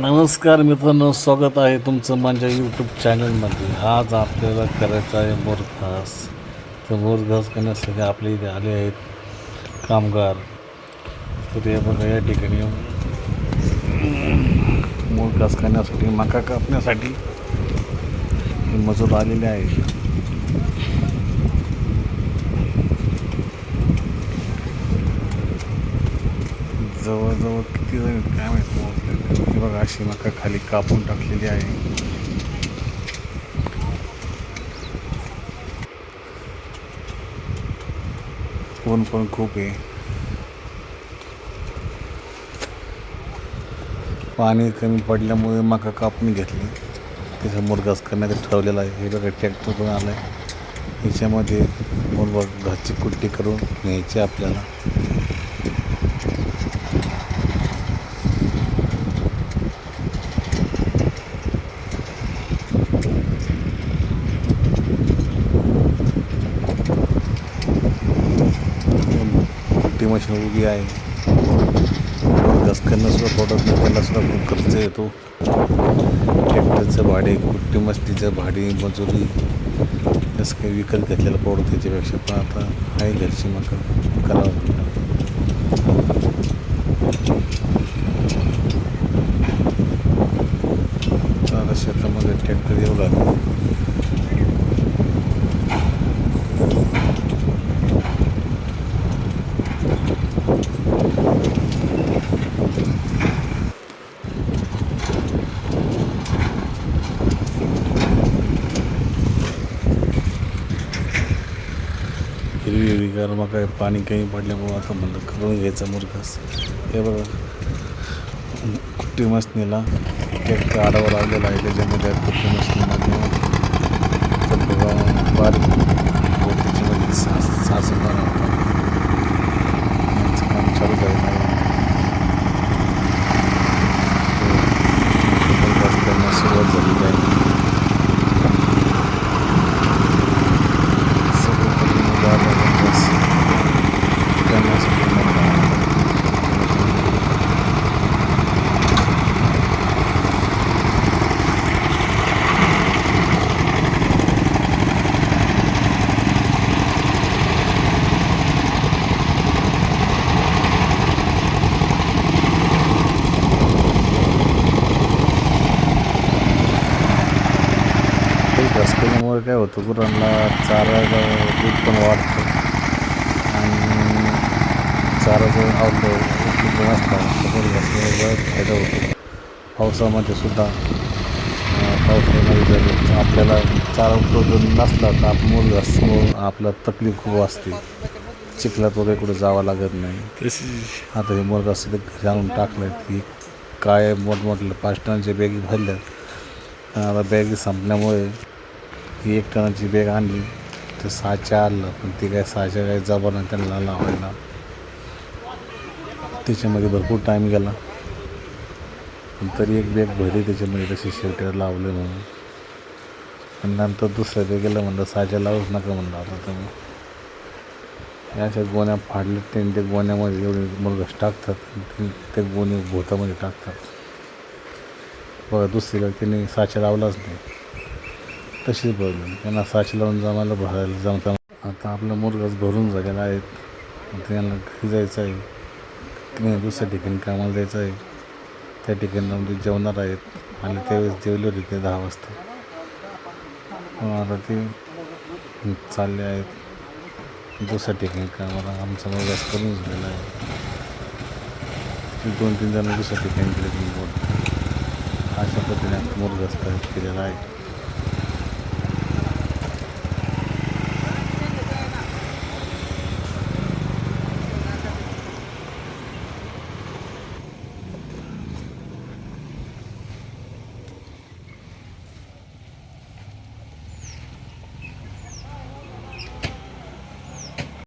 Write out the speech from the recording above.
नमस्कार मित्रांनो स्वागत आहे तुमचं माझ्या यूट्यूब चॅनलमध्ये आज आपल्याला करायचं आहे मोरघास तर मोरघास करण्यासाठी आपल्या इथे आले आहेत कामगार. तर हे बघा या ठिकाणी मोरघास करण्यासाठी मका कापण्यासाठी मजूर आलेले आहेत. जवळजवळ किती जण काय माहिती पोहोचले हे बघा अशी मका खाली कापून टाकलेली आहे. ऊन पण खूप आहे. पाणी कमी पडल्यामुळे मका कापून घेतली. त्याचा मुरगास करण्यासाठी ठरवलेला आहे. हे बघा ट्रॅक्टर पण आलं आहे याच्यामध्ये मुरगा घरची कुट्टी करून न्यायची आपल्याला. मशीन उभी आहे. गस करणं पडत नाही खूप खर्च येतो. ट्रॅक्टरचं भाडे कुट्टी मस्तीचं भाडे मजुरी जसं काही विकत घेतलेलं पडतं त्याच्यापेक्षा पण आता आहे घरची मका. करावं लागतं. आता शेतामध्ये ट्रॅक्टर येऊ लागला. हिरवी हिरवीगार मग काय पाणी कमी पडल्यामुळं आता म्हणलं करून घ्यायचा मुरघास. हे बघा. कुट्टी मसनीला एक आडावर लावलेला आहे त्याच्यामध्ये कुट्टी मसनीमध्ये तर बारीक व त्याच्यामध्ये म्हणजे सास सास बनवतात यांचं काम चालू झालेलं आहे मुरघास करण्यास सुरुवात झालेली आहे सगळीकडे मुलं आले मुरघास करण्यासाठी मग ते केल्यामुळे काय होतं गुरांना चारा दूध पण वाढतं. आणि चारा जर आवडलं उपलब्ध फायदा होतो. पावसामध्ये सुद्धा पावसामध्ये जर आपल्याला चारा उपलब्ध नसला तर आपण मूल घास आपला तकलीफ खूप असते. चिखलात वगैरे कुठे जावं लागत नाही. आता हे मुलगा असं घरी आणून टाकलं की काय मोठमोठल्या पाच टनाच्या बॅगी भरल्यात. पण आता बॅगी संपल्यामुळे ही एक टनाची बॅग आणली तर साच्या आणलं पण ती काय साच्या काय जबर नाही त्यांना लावायला. त्याच्यामध्ये भरपूर टाईम गेला. पण तरी एक बॅग भरली त्याच्यामध्ये तशी शेवटी लावले म्हणून. पण नंतर दुसऱ्या बॅगेला म्हणलं साच्या लावूच नका म्हणलं आता तुम्ही. या अशा गोण्या फाडल्यात त्यांनी त्या गोण्यामध्ये एवढे मुलगस टाकतात ते- ते गोणे भोतामध्ये टाकतात. बघा दुसरीला त्यांनी साचा लावलाच नाही. तशीच प्रॉब्लेम त्यांना साचा लावून जमायला भरायला जमता आता आपला मुलगाच भरून झालेला आहेत त्यांना घरी जायचं आहे. तिने दुसऱ्या ठिकाणी कामाला जायचं आहे. त्या ठिकाणी म्हणजे जेवणार आहेत. आणि त्यावेळेस जेवले होते ते दहा वाजता. मग आता ते चालले आहेत. दुसऱ्या ठिकाणी कामाला. आमचा मुलगाच करून झालेला आहे. दोन तीन जण दुसऱ्या ठिकाणी गेले तुम्ही बोल अशा पद्धतीने मुलगाच तयार केलेला आहे.